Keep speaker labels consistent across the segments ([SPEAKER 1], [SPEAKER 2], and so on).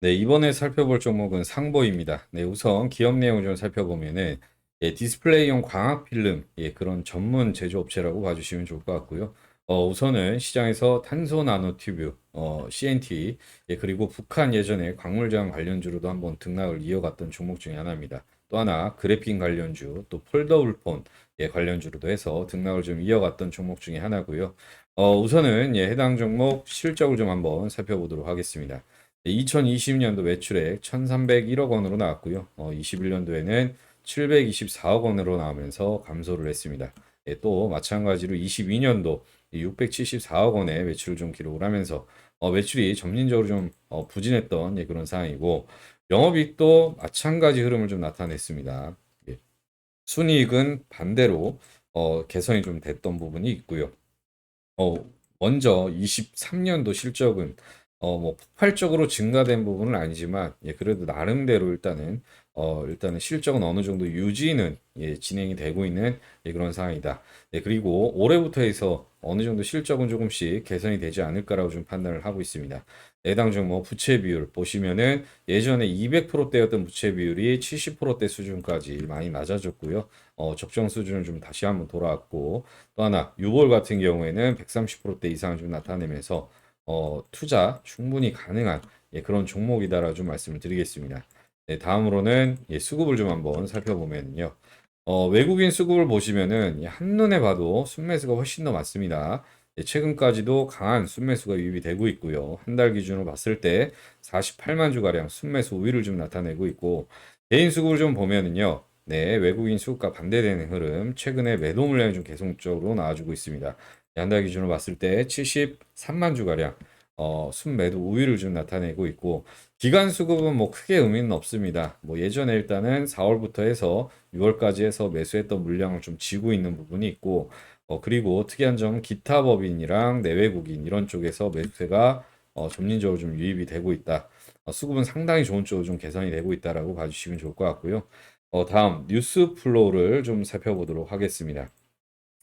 [SPEAKER 1] 네, 이번에 살펴볼 종목은 상보입니다. 네, 우선 기업 내용을 좀 살펴보면은 예, 디스플레이용 광학 필름 예, 그런 전문 제조업체라고 봐주시면 좋을 것 같고요. 어, 우선은 시장에서 탄소 나노 튜브, 어, CNT, 예, 그리고 북한 예전에 광물장 관련주로도 한번 등락을 이어갔던 종목 중에 하나입니다. 또 하나 그래핀 관련주, 또 폴더블 폰 예, 관련주로도 해서 등락을 좀 이어갔던 종목 중에 하나고요. 어, 우선은 예, 해당 종목 실적을 좀 한번 살펴보도록 하겠습니다. 2020년도 매출액 1,301억 원으로 나왔고요. 어, 21년도에는 724억 원으로 나오면서 감소를 했습니다. 예, 또 마찬가지로 22년도 674억 원의 매출을 좀 기록을 하면서 어, 매출이 점진적으로 좀 어, 부진했던 예, 그런 상황이고 영업이익도 마찬가지 흐름을 좀 나타냈습니다. 예. 순이익은 반대로 어, 개선이 좀 됐던 부분이 있고요. 어, 먼저 23년도 실적은 어, 뭐 폭발적으로 증가된 부분은 아니지만 예, 그래도 나름대로 일단은 어, 일단은 실적은 어느 정도 유지는 예, 진행이 되고 있는 예, 그런 상황이다. 예, 그리고 올해부터 해서 어느 정도 실적은 조금씩 개선이 되지 않을까라고 좀 판단을 하고 있습니다. 해당 종목 부채 비율 보시면은 예전에 200%대였던 부채 비율이 70%대 수준까지 많이 낮아졌고요. 어, 적정 수준을 좀 다시 한번 돌아왔고 또 하나 유볼 같은 경우에는 130%대 이상을 좀 나타내면서 어, 투자 충분히 가능한 예, 그런 종목이다라고 좀 말씀을 드리겠습니다. 네, 다음으로는 예, 수급을 좀 한번 살펴보면요. 어, 외국인 수급을 보시면은 예, 한눈에 봐도 순매수가 훨씬 더 많습니다. 예, 최근까지도 강한 순매수가 유입이 되고 있고요. 한 달 기준으로 봤을 때 48만 주가량 순매수 우위를 좀 나타내고 있고 개인 수급을 좀 보면은요. 네, 외국인 수급과 반대되는 흐름, 최근에 매도 물량이 좀 계속적으로 나와주고 있습니다. 한달 기준으로 봤을 때 73만 주가량 어, 순매도 우위를 좀 나타내고 있고 기간 수급은 뭐 크게 의미는 없습니다. 뭐 예전에 일단은 4월부터 해서 6월까지 해서 매수했던 물량을 좀 지고 있는 부분이 있고 어, 그리고 특이한 점은 기타 법인이랑 내외국인 이런 쪽에서 매수세가 어, 점진적으로 좀 유입이 되고 있다. 어, 수급은 상당히 좋은 쪽으로 좀 개선이 되고 있다라고 봐주시면 좋을 것 같고요. 어, 다음 뉴스 플로우를 좀 살펴보도록 하겠습니다.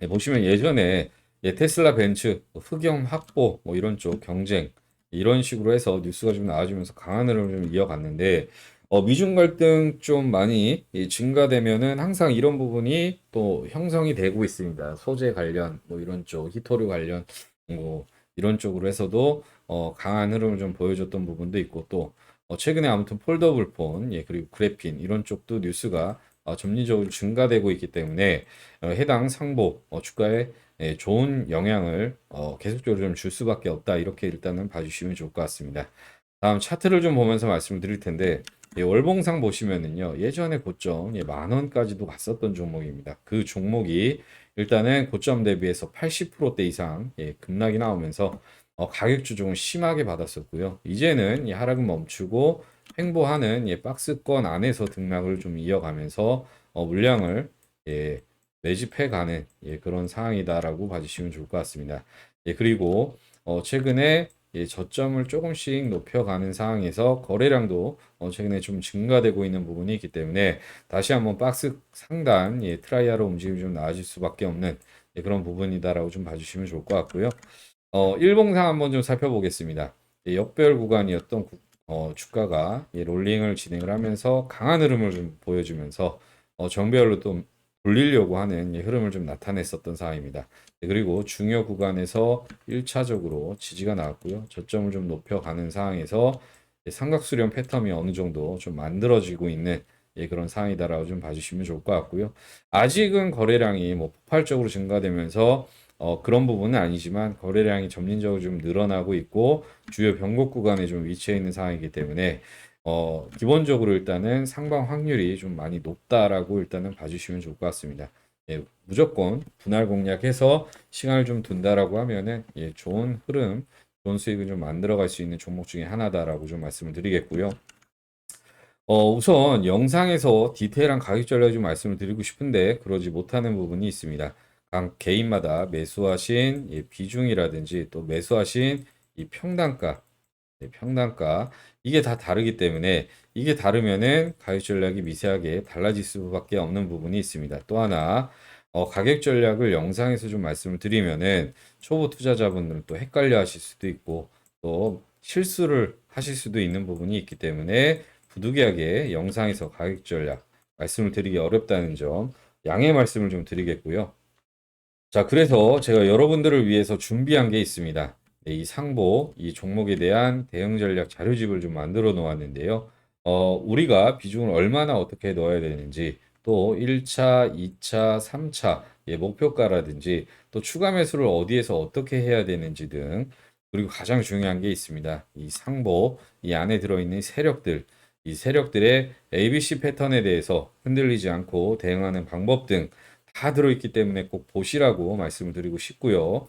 [SPEAKER 1] 네, 보시면 예전에 예, 테슬라 벤츠, 뭐 흑영 확보 뭐 이런 쪽 경쟁 이런 식으로 해서 뉴스가 좀 나와주면서 강한 흐름을 좀 이어갔는데 어, 미중 갈등 좀 많이 예, 증가되면은 항상 이런 부분이 또 형성이 되고 있습니다. 소재 관련 뭐 이런 쪽 히토류 관련 뭐 이런 쪽으로 해서도 어, 강한 흐름을 좀 보여줬던 부분도 있고 또 어, 최근에 아무튼 폴더블 폰 예, 그리고 그래핀 이런 쪽도 뉴스가 어, 점진적으로 증가되고 있기 때문에 어, 해당 상보 어, 주가에 예, 좋은 영향을 어, 계속적으로 좀 줄 수밖에 없다. 이렇게 일단은 봐주시면 좋을 것 같습니다. 다음 차트를 좀 보면서 말씀을 드릴 텐데 예, 월봉상 보시면은요 예전에 고점 예, 만 원까지도 갔었던 종목입니다. 그 종목이 일단은 고점 대비해서 80%대 이상 예, 급락이 나오면서 어, 가격 조정을 심하게 받았었고요. 이제는 이 하락은 멈추고 횡보하는 예, 박스권 안에서 등락을 좀 이어가면서 어, 물량을 예, 매집해 가는 예, 그런 상황이다라고 봐주시면 좋을 것 같습니다. 예, 그리고 어, 최근에 예, 저점을 조금씩 높여가는 상황에서 거래량도 어, 최근에 좀 증가되고 있는 부분이 있기 때문에 다시 한번 박스 상단 예, 트라이아로 움직임이 좀 나아질 수밖에 없는 예, 그런 부분이다라고 좀 봐주시면 좋을 것 같고요. 어, 일봉상 한번 좀 살펴보겠습니다. 예, 역별 구간이었던 구- 어, 주가가 예, 롤링을 진행을 하면서 강한 흐름을 좀 보여주면서 어, 정배열로 또 돌리려고 하는 예, 흐름을 좀 나타냈었던 상황입니다. 네, 그리고 중요 구간에서 1차적으로 지지가 나왔고요. 저점을 좀 높여가는 상황에서 예, 삼각수렴 패턴이 어느 정도 좀 만들어지고 있는 예, 그런 상황이다라고 좀 봐주시면 좋을 것 같고요. 아직은 거래량이 뭐 폭발적으로 증가되면서 어, 그런 부분은 아니지만 거래량이 점진적으로 좀 늘어나고 있고 주요 변곡 구간에 좀 위치해 있는 상황이기 때문에 어, 기본적으로 일단은 상방 확률이 좀 많이 높다라고 일단은 봐주시면 좋을 것 같습니다. 예, 무조건 분할 공략해서 시간을 좀 둔다라고 하면은 예, 좋은 흐름, 좋은 수익을 좀 만들어갈 수 있는 종목 중에 하나다라고 좀 말씀을 드리겠고요. 어, 우선 영상에서 디테일한 가격 전략 좀 말씀을 드리고 싶은데 그러지 못하는 부분이 있습니다. 각 개인마다 매수하신 예, 비중이라든지 또 매수하신 이 평단가, 예, 평단가 이게 다 다르기 때문에 이게 다르면은 가격 전략이 미세하게 달라질 수밖에 없는 부분이 있습니다. 또 하나 어, 가격 전략을 영상에서 좀 말씀을 드리면은 초보 투자자분들은 또 헷갈려 하실 수도 있고 또 실수를 하실 수도 있는 부분이 있기 때문에 부득이하게 영상에서 가격 전략 말씀을 드리기 어렵다는 점 양해 말씀을 좀 드리겠고요. 자, 그래서 제가 여러분들을 위해서 준비한 게 있습니다. 네, 이 상보, 이 종목에 대한 대응 전략 자료집을 좀 만들어 놓았는데요. 어, 우리가 비중을 얼마나 어떻게 넣어야 되는지, 또 1차, 2차, 3차, 예, 목표가라든지, 또 추가 매수를 어디에서 어떻게 해야 되는지 등, 그리고 가장 중요한 게 있습니다. 이 상보, 이 안에 들어있는 세력들, 이 세력들의 ABC 패턴에 대해서 흔들리지 않고 대응하는 방법 등 다 들어있기 때문에 꼭 보시라고 말씀을 드리고 싶고요.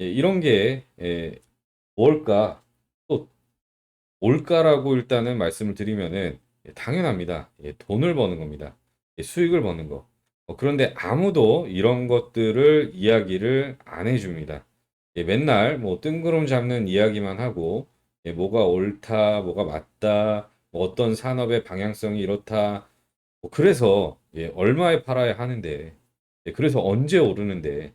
[SPEAKER 1] 예, 이런 게 예, 뭘까? 또 뭘까라고 일단은 말씀을 드리면은 예, 당연합니다. 예, 돈을 버는 겁니다. 예, 수익을 버는 거. 어, 그런데 아무도 이런 것들을 이야기를 안 해줍니다. 예, 맨날 뭐 뜬구름 잡는 이야기만 하고 예, 뭐가 옳다, 뭐가 맞다, 뭐 어떤 산업의 방향성이 이렇다. 뭐 그래서 예, 얼마에 팔아야 하는데, 예, 그래서 언제 오르는데